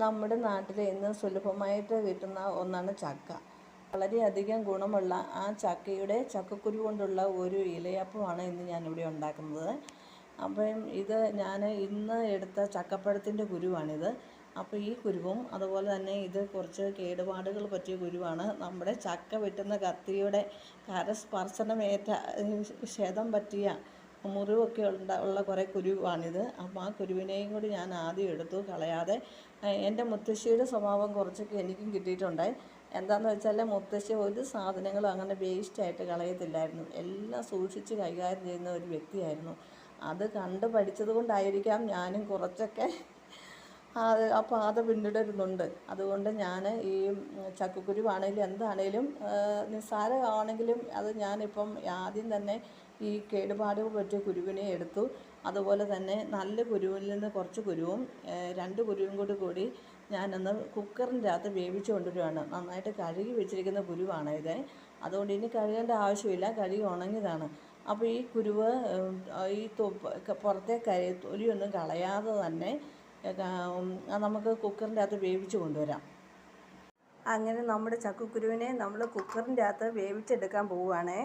നമ്മുടെ നാട്ടിൽ ഇന്ന് സുലഭമായിട്ട് കിട്ടുന്ന ഒന്നാണ് ചക്ക. വളരെയധികം ഗുണമുള്ള ആ ചക്കയുടെ ചക്കക്കുരു കൊണ്ടുള്ള ഒരു ഇലയപ്പമാണ് ഇന്ന് ഞാനിവിടെ ഉണ്ടാക്കുന്നത്. അപ്പം ഇത് ഞാൻ ഇന്ന് എടുത്ത ചക്കപ്പഴത്തിന്റെ കുരുവാണിത്. അപ്പോൾ ഈ കുരുവും അതുപോലെ തന്നെ ഇത് കുറച്ച് കേടുപാടുകൾ പറ്റിയ കുരുവാണ്. നമ്മുടെ ചക്ക വെട്ടുന്ന കത്തിയുടെ കരസ്പർശനമേറ്റ ക്ഷതം പറ്റിയ മുറിവൊക്കെ ഉണ്ട ഉള്ള കുറേ കുരുവാണിത്. അപ്പം ആ കുരുവിനെയും കൂടി ഞാൻ ആദ്യം എടുത്തു കളയാതെ എന്റെ മുത്തശ്ശിയുടെ സ്വഭാവം കുറച്ചൊക്കെ എനിക്കും കിട്ടിയിട്ടുണ്ട് എന്താണെന്ന് വെച്ചാൽ മുത്തശ്ശി ഒരു സാധനങ്ങളും അങ്ങനെ വേസ്റ്റായിട്ട് കളയത്തില്ലായിരുന്നു. എല്ലാം സൂക്ഷിച്ച് കൈകാര്യം ചെയ്യുന്ന ഒരു വ്യക്തിയായിരുന്നു. അത് കണ്ട് പഠിച്ചത് കൊണ്ടായിരിക്കാം ഞാനും കുറച്ചൊക്കെ അത് ആ പാത പിന്തുടരുന്നുണ്ട് അതുകൊണ്ട് ഞാൻ ഈ ചക്കക്കുരുവാണെങ്കിലും എന്താണേലും നിസ്സാരമാണെങ്കിലും അത് ഞാനിപ്പം ആദ്യം തന്നെ ഈ കേടുപാട് പറ്റിയ കുരുവിനെ എടുത്തു. അതുപോലെ തന്നെ നല്ല കുരുവിൽ നിന്ന് കുറച്ച് കുരുവും രണ്ട് കുരുവും കൂടി കൂടി ഞാനൊന്ന് കുക്കറിന്റെ അകത്ത് വേവിച്ച് കൊണ്ടുവരികയാണ്. നന്നായിട്ട് കഴുകി വെച്ചിരിക്കുന്ന കുരുവാണ് ഇത്. അതുകൊണ്ട് ഇനി കഴുകേണ്ട ആവശ്യമില്ല കഴുകി ഉണങ്ങിയതാണ്. അപ്പോൾ ഈ കുരുവ് ഈ തൊ പുറത്തെ കരി തൊലിയൊന്നും കളയാതെ തന്നെ നമുക്ക് കുക്കറിന്റെ അകത്ത് വേവിച്ച് കൊണ്ടുവരാം. അങ്ങനെ നമ്മുടെ ചക്കക്കുരുവിനെ നമ്മൾ കുക്കറിന്റെ അകത്ത് വേവിച്ചെടുക്കാൻ പോവുകയാണേ.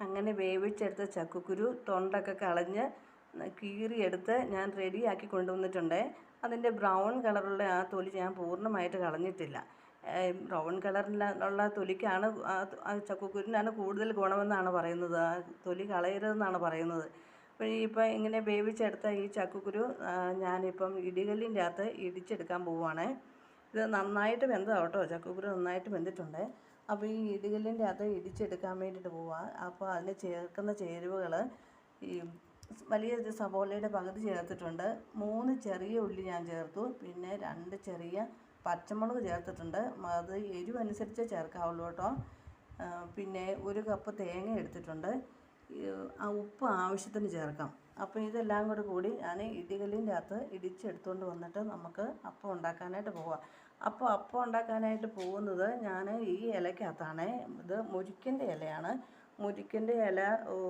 അങ്ങനെ വേവിച്ചെടുത്ത ചക്കക്കുരു തൊണ്ടൊക്കെ കളഞ്ഞ് കീറിയെടുത്ത് ഞാൻ റെഡിയാക്കി കൊണ്ടുവന്നിട്ടുണ്ട്. അതിന്റെ ബ്രൗൺ കളറുള്ള ആ തൊലി ഞാൻ പൂർണമായിട്ട് കളഞ്ഞിട്ടില്ല. ബ്രൗൺ കളറിലുള്ള തൊലിക്കാണ് ചക്കക്കുരുവിനാണ് കൂടുതൽ ഗുണമെന്നാണ് പറയുന്നത്. തൊലി കളയരുതെന്നാണ് പറയുന്നത്. അപ്പോൾ ഇപ്പം ഇങ്ങനെ വേവിച്ചെടുത്ത ഈ ചക്കക്കുരു ഞാനിപ്പം ഇടികല്ലിന്റെ അകത്ത് ഇടിച്ചെടുക്കാൻ പോവുകയാണ് ഇത് നന്നായിട്ട് വെന്തതാണ് കേട്ടോ. ചക്കക്കുരു നന്നായിട്ട് വെന്തിട്ടുണ്ട്. അപ്പോൾ ഈ ഇടികല്ലിന്റെ അകത്ത് ഇടിച്ചെടുക്കാൻ വേണ്ടിയിട്ട് പോവാം. അപ്പോൾ അതിന് ചേർക്കുന്ന ചേരുവകൾ ഈ വലിയ സവോളയുടെ പകുതി ചേർത്തിട്ടുണ്ട്. മൂന്ന് ചെറിയ ഉള്ളി ഞാൻ ചേർത്തു. പിന്നെ രണ്ട് ചെറിയ പച്ചമുളക് ചേർത്തിട്ടുണ്ട്. അത് എരിവനുസരിച്ച് ചേർക്കാവുള്ളൂ കേട്ടോ. പിന്നെ ഒരു കപ്പ് തേങ്ങ എടുത്തിട്ടുണ്ട്. ആ ഉപ്പ് ആവശ്യത്തിന് ചേർക്കാം. അപ്പോൾ ഇതെല്ലാം കൂടെ കൂടി ഞാൻ ഇടികല്ലിന്റെ അകത്ത് ഇടിച്ചെടുത്തുകൊണ്ട് വന്നിട്ട് നമുക്ക് അപ്പം ഉണ്ടാക്കാനായിട്ട് പോവാം. അപ്പോൾ അപ്പം ഉണ്ടാക്കാനായിട്ട് പോകുന്നത് ഞാൻ ഈ ഇലക്കകത്താണ്. ഇത് മുരിക്കിന്റെ ഇലയാണ്. മുരിക്കിന്റെ ഇല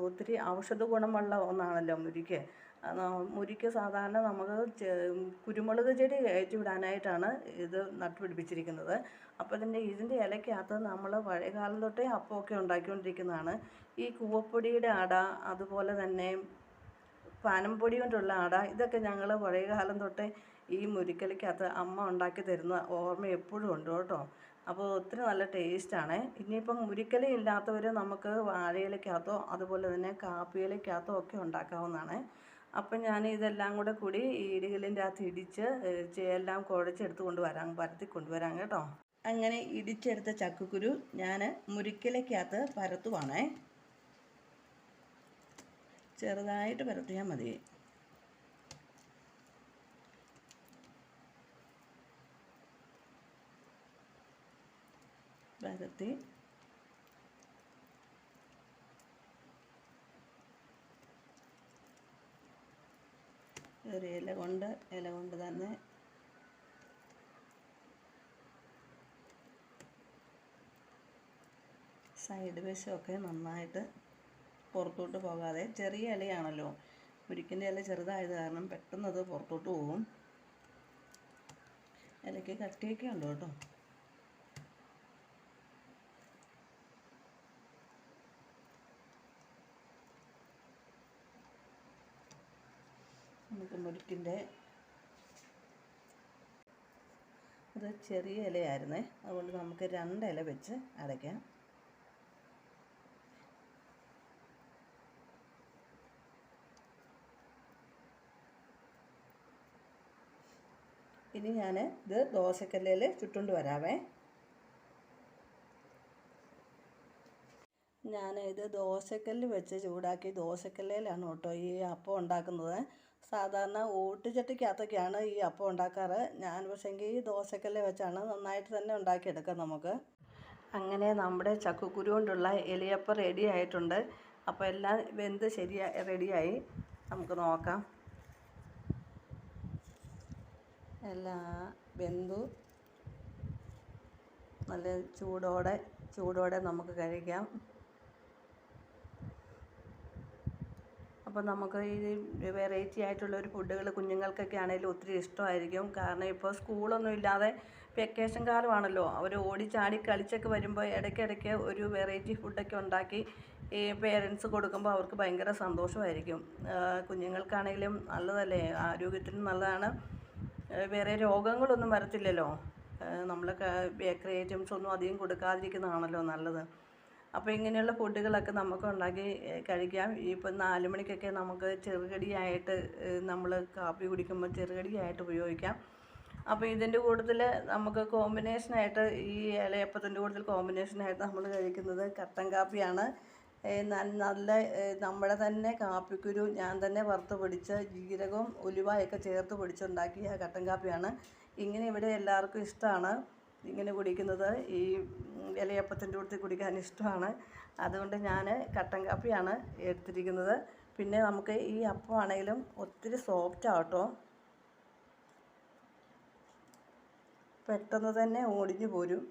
ഒത്തിരി ഔഷധ ഗുണമുള്ള ഒന്നാണല്ലോ മുരിക്ക്. മുരിക്ക് സാധാരണ നമുക്ക് കുരുമുളക് ചെടി കയറ്റി വിടാനായിട്ടാണ് ഇത് നട്ടുപിടിപ്പിച്ചിരിക്കുന്നത്. അപ്പോൾ ഇതിന്റെ ഇതിന്റെ ഇലക്കകത്ത് നമ്മൾ പഴയകാലം തൊട്ടേ അപ്പമൊക്കെ ഉണ്ടാക്കിക്കൊണ്ടിരിക്കുന്നതാണ്. ഈ കൂവപ്പൊടിയുടെ അട അതുപോലെ തന്നെ പാനംപൊടി കൊണ്ടുള്ള അട ഇതൊക്കെ ഞങ്ങൾ പഴയ കാലം തൊട്ടേ ഈ മുരിക്കലക്കകത്ത് അമ്മ ഉണ്ടാക്കി തരുന്ന ഓർമ്മ എപ്പോഴും ഉണ്ട് കേട്ടോ. അപ്പോൾ ഒത്തിരി നല്ല ടേസ്റ്റാണ്. ഇനിയിപ്പം മുരിക്കല ഇല്ലാത്തവർ നമുക്ക് വാഴയിലക്കകത്തോ അതുപോലെ തന്നെ കാപ്പിയിലയ്ക്കകത്തോ ഒക്കെ ഉണ്ടാക്കാവുന്നതാണ്. അപ്പം ഞാൻ ഇതെല്ലാം കൂടെ കൂടി ഇടികളിന്റെ അകത്ത് ഇടിച്ച് എല്ലാം കുഴച്ചെടുത്ത് കൊണ്ടുവരാം പരത്തി കൊണ്ടുവരാം കേട്ടോ. അങ്ങനെ ഇടിച്ചെടുത്ത ചക്കക്കുരു ഞാൻ മുരിക്കലയ്ക്കകത്ത് പരത്തുവാണേ. ചെറുതായിട്ട് പരത്തിയാൽ മതി. പരത്തി ഒരു ഇല കൊണ്ട് ഇല കൊണ്ട് തന്നെ സൈഡ് വശമൊക്കെ നന്നായിട്ട് പുറത്തോട്ട് പോകാതെ ചെറിയ ഇലയാണല്ലോ. മുരിക്കിന്റെ ഇല ചെറുതായത് കാരണം പെട്ടെന്ന് അത് പുറത്തോട്ട് പോകും ഇലയ്ക്ക് കട്ടിയൊക്കെ ഉണ്ട് കേട്ടോ നമുക്ക് മുരിക്കിന്റെ ഇത് ചെറിയ ഇലയായിരുന്നേ. അതുകൊണ്ട് നമുക്ക് രണ്ട് ഇല വെച്ച് അരയ്ക്കാം. ഇനി ഞാൻ ഇത് ദോശക്കല്ലിൽ ചുട്ടുകൊണ്ട് വരാവേ. ഞാൻ ഇത് ദോശക്കല്ല് വെച്ച് ചൂടാക്കി ദോശക്കല്ലിലാണ് കേട്ടോ ഈ അപ്പം ഉണ്ടാക്കുന്നത്. സാധാരണ ഓട്ടുചട്ടിക്കകത്തൊക്കെയാണ് ഈ അപ്പം ഉണ്ടാക്കാറ്. ഞാൻ പക്ഷേങ്കിൽ ഈ ദോശക്കല്ല് വെച്ചാണ് നന്നായിട്ട് തന്നെ ഉണ്ടാക്കിയെടുക്കാം നമുക്ക്. അങ്ങനെ നമ്മുടെ ചക്കക്കുരു കൊണ്ടുള്ള എലിയപ്പം റെഡി ആയിട്ടുണ്ട്. അപ്പോൾ എല്ലാം വെന്ത് ശരിയാ റെഡിയായി നമുക്ക് നോക്കാം. എല്ലാ വെന്തു. നല്ല ചൂടോടെ ചൂടോടെ നമുക്ക് കഴിക്കാം. അപ്പോൾ നമുക്ക് ഈ വെറൈറ്റി ആയിട്ടുള്ള ഒരു ഫുഡുകൾ കുഞ്ഞുങ്ങൾക്കൊക്കെ ആണെങ്കിലും ഒത്തിരി ഇഷ്ടമായിരിക്കും. കാരണം ഇപ്പോൾ സ്കൂളൊന്നും ഇല്ലാതെ വെക്കേഷൻ കാലമാണല്ലോ. അവർ ഓടി ചാടി കളിച്ചൊക്കെ വരുമ്പോൾ ഇടയ്ക്കിടയ്ക്ക് ഒരു വെറൈറ്റി ഫുഡൊക്കെ ഉണ്ടാക്കി ഈ പേരൻസ് കൊടുക്കുമ്പോൾ അവർക്ക് ഭയങ്കര സന്തോഷമായിരിക്കും. കുഞ്ഞുങ്ങൾക്കാണെങ്കിലും നല്ലതല്ലേ? ആരോഗ്യത്തിന് നല്ലതാണ്. വേറെ രോഗങ്ങളൊന്നും വരത്തില്ലല്ലോ. നമ്മൾ ബേക്കറി ഐറ്റംസ് ഒന്നും അധികം കൊടുക്കാതിരിക്കുന്നതാണല്ലോ നല്ലത്. അപ്പോൾ ഇങ്ങനെയുള്ള ഫുഡുകളൊക്കെ നമുക്ക് ഉണ്ടാക്കി കഴിക്കാം. ഇപ്പം നാല് മണിക്കൊക്കെ നമുക്ക് ചെറുകടിയായിട്ട് നമ്മൾ കാപ്പി കുടിക്കുമ്പോൾ ചെറുകടിയായിട്ട് ഉപയോഗിക്കാം. അപ്പോൾ ഇതിന്റെ കൂടുതൽ നമുക്ക് കോമ്പിനേഷനായിട്ട് ഈ ഇലയപ്പത്തിന്റെ കൂടുതൽ കോമ്പിനേഷനായിട്ട് നമ്മൾ കഴിക്കുന്നത് കട്ടൻ കാപ്പിയാണ്. നല്ല നമ്മുടെ തന്നെ കാപ്പിക്കുരു ഞാൻ തന്നെ വറുത്ത് പൊടിച്ച് ജീരകവും ഉലുവയൊക്കെ ചേർത്ത് പൊടിച്ചുണ്ടാക്കിയ കട്ടൻ കാപ്പിയാണ്. ഇങ്ങനെ ഇവിടെ എല്ലാവർക്കും ഇഷ്ടമാണ് ഇങ്ങനെ കുടിക്കുന്നത് ഈ ഇലയപ്പത്തിന്റെ കൂട്ടത്തിൽ കുടിക്കാൻ ഇഷ്ടമാണ്. അതുകൊണ്ട് ഞാൻ കട്ടൻ കാപ്പിയാണ് എടുത്തിരിക്കുന്നത്. പിന്നെ നമുക്ക് ഈ അപ്പമാണെങ്കിലും ഒത്തിരി സോഫ്റ്റ് ആവട്ടോ പെട്ടെന്ന് തന്നെ ഓടിഞ്ഞു പോരും.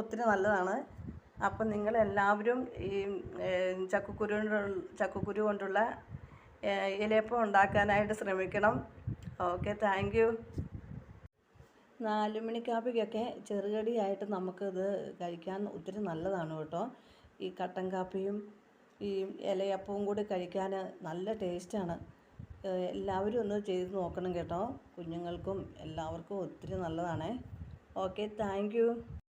ഒത്തിരി നല്ലതാണ്. അപ്പം നിങ്ങൾ എല്ലാവരും ഈ ചക്കക്കുരു ചക്കക്കുരു കൊണ്ടുള്ള ഇലയപ്പം ഉണ്ടാക്കാനായിട്ട് ശ്രമിക്കണം. ഓക്കെ താങ്ക് നാല് മണിക്കാപ്പിക്കൊക്കെ ചെറുകടിയായിട്ട് നമുക്കിത് കഴിക്കാൻ ഒത്തിരി നല്ലതാണ് കേട്ടോ. ഈ കട്ടൻ കാപ്പിയും ഈ ഇലയപ്പവും കൂടി കഴിക്കാൻ നല്ല ടേസ്റ്റാണ്. എല്ലാവരും ഒന്ന് ചെയ്ത് നോക്കണം കേട്ടോ. കുഞ്ഞുങ്ങൾക്കും എല്ലാവർക്കും ഒത്തിരി നല്ലതാണേ. Okay thank